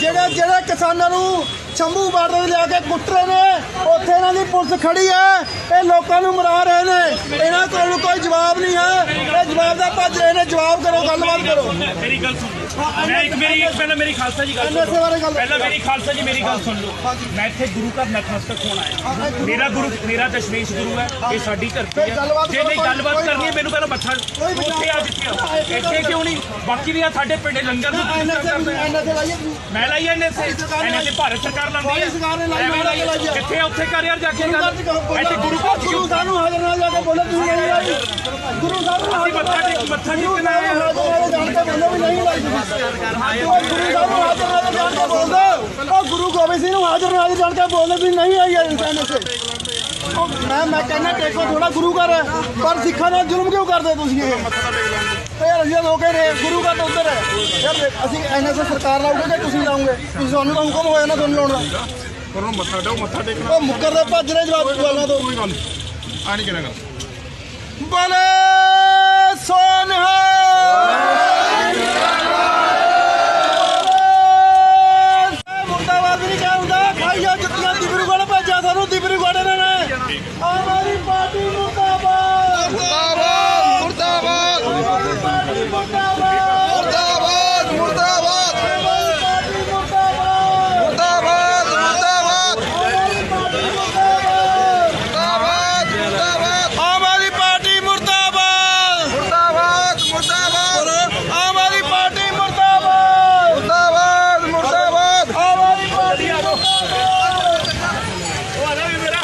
ਜਿਹੜਾ ਜਿਹੜਾ ਕਿਸਾਨਾਂ ਨੂੰ ਸ਼ੰਭੂ ਬਾਰਡਰ ਤੇ ਲਿਆ ਕੇ ਕੁੱਟ ਰਹੇ ਨੇ। ਉੱਥੇ ਇਹਨਾਂ ਦੀ ਪੁਲਿਸ ਖੜੀ ਹੈ। ਇਹ ਲੋਕਾਂ ਨੂੰ ਮਰਾ ਰਹੇ ਨੇ। ਇਹਨਾਂ ਕੋਲ ਕੋਈ ਜਵਾਬ ਨਹੀਂ ਹੈ। ਇਹ ਜਵਾਬ ਦਾ ਭੱਜ ਰਹੇ ਨੇ। ਜਵਾਬ ਕਰੋ ਗੱਲਬਾਤ ਕਰੋ। ਮੇਰੀ ਗੱਲ ਸੁਣ। ਮੈਂ ਇੱਕ ਮੇਰੀ ਇੱਕ ਪਹਿਲਾਂ ਮੇਰੀ ਖਾਲਸਾ ਜੀ ਗੱਲ ਸੁਣ ਐਨਐਸਏ ਬਾਰੇ ਗੱਲ ਪਹਿਲਾਂ ਮੇਰੀ ਖਾਲਸਾ ਜੀ ਮੇਰੀ ਗੱਲ ਸੁਣ ਲਓ। ਮੈਂ ਇੱਥੇ ਗੁਰੂ ਘਰ ਨਤਮਸਤਕ ਹੋਣ ਆਇਆ। ਮੇਰਾ ਗੁਰੂ ਮੇਰਾ ਦਸ਼ਮੇਸ਼ ਗੁਰੂ ਹੈ। ਇਹ ਸਾਡੀ ਧਰਤੀ ਫਿਰ ਗੱਲਬਾਤ ਹੈ ਜੇ ਨਹੀਂ ਕਰੋ, ਗੱਲਬਾਤ ਕੋਈ- ਕਰਨੀ ਹੈ ਮੈਨੂੰ ਪਹਿਲਾਂ ਮੱਥਾ ਕੋਈ ਵਿਚਾਰ- ਉੱਥੇ ਆ ਜਿੱਥੇ ਆ। ਇੱਥੇ ਕਿਉਂ ਨਹੀਂ? ਬਾਕੀ ਵੀ ਆ ਸਾਡੇ ਪਿੰਡ ਲੰਗਰ ਨੂੰ ਮੈਂ ਲਾਈ ਭਾਰਤ ਸਰਕਾਰ ਲਾਉਂਦੀ ਸਾਰੀ ਸਰਕਾਰ ਨੇ ਲਾਈ, ਐਵੇਂ ਲਾਈ ਆ। ਕਿੱਥੇ ਆ ਉੱਥੇ ਕਰ ਯਾਰ ਜਾ ਕੇ ਗੁਰੂ ਗੱਲ ਇੱਥੇ ਗੁਰੂ ਘਰ ਚ ਗੁਰੂ ਸਾਹਿਬ ਨੂੰ ਹਾਜ਼ਰ ਨਾਲ ਜਾ ਕੇ ਬੋਲੋ ਤੁਸੀਂ ਨਹੀਂ ਲਾਈ। ਗੁਰੂ ਸਾਹਿਬ ਨੂੰ ਅਸੀਂ ਮੱਥਾ ਟੇਕ ਮੱਥਾ ਟੇਕਣ ਆਏ ਆ ਹਾਜ਼ਰ ਨਾਲ ਜਾਣ ਕੇ ਬੋਲੋ ਵੀ ਨਹੀਂ ਲਾਈ। ਤੁਸੀਂ ਉਹ ਗੁਰੂ ਸਾਹਿਬ ਨੂੰ ਹਾਜ਼ਰ ਨਾਲ ਜਾਣ ਕੇ ਬੋਲੋ। ਉਹ ਗੁਰੂ ਗੋਬਿੰਦ ਸਿੰਘ ਨੂੰ ਹਾਜ਼ਰ ਨਾਲ ਜਾਣ ਕੇ ਬੋਲੋ ਵੀ ਨਹੀਂ ਆਈ ਐਨਐਸਏ ਉਹ ਮੈਂ ਮੈਂ ਕਹਿੰਦਾ ਟੇਕੋ ਥੋੜਾ ਗੁਰੂ ਘਰ ਹੈ ਪਰ ਸਿੱਖਾਂ ਨਾਲ ਜ਼ੁਲਮ ਕਿਉਂ ਕਰਦੇ ਤੁਸੀਂ ਇਹ? ਤੇ ਯਾਰ ਅਸੀਂ ਲੋਕੇ ਨੇ ਗੁਰੂ ਘਰ ਤਾਂ ਉੱਧਰ ਹੈ। ਯਾਰ ਅਸੀਂ ਐਨਐਸਏ ਸਰਕਾਰ ਲਾਉਂਗੇ ਕਿ ਤੁਸੀਂ ਲਾਉਂਗੇ? ਤੁਸੀਂ ਸਾਨੂੰ ਤਾਂ ਹੁਕਮ ਹੋਇਆ ਨਾ ਤੁਹਾਨੂੰ ਲਾਉਣ ਦਾ। ਨੂੰ ਮੱਥਾ ਡਾਓ ਮੱਥਾ ਟੇਕ ਉਹ ਮੁੱਕਰ ਦੇ ਭੱਜ ਰਹੇ ਜਵਾਬ ਸਵਾਲਾਂ ਤੋਂ। ਕੋਈ ਗੱਲ ਨਹੀਂ। ਆ ਨਹੀਂ ਕਰਾਂਗਾ। ਬੋਲੇ! ਮੁਰਦਾਬਾਦ ਮੁਰਦਾਬਾਦ। ਮੁਰਦਾਬਾਦ ਮੁਰਦਾਬਾਦ। ਮੁਰਦਾਬਾਦ ਮੁਰਦਾਬਾਦ। ਆਮ ਆਦਮੀ ਪਾਰਟੀ ਮੁਰਦਾਬਾਦ। ਮੁਰਦਾਬਾਦ ਮੁਰਦਾਬਾਦ। ਆਮ ਆਦਮੀ ਪਾਰਟੀ ਮੁਰਦਾਬਾਦ। ਮੁਰਦਾਬਾਦ ਮੁਰਦਾਬਾਦ। ਆਮ ਆਦਮੀ ਪਾਰਟੀ ਮੁਰਦਾਬਾਦ। ਉਹ ਆਲਾ ਵੀ ਮੇਰਾ।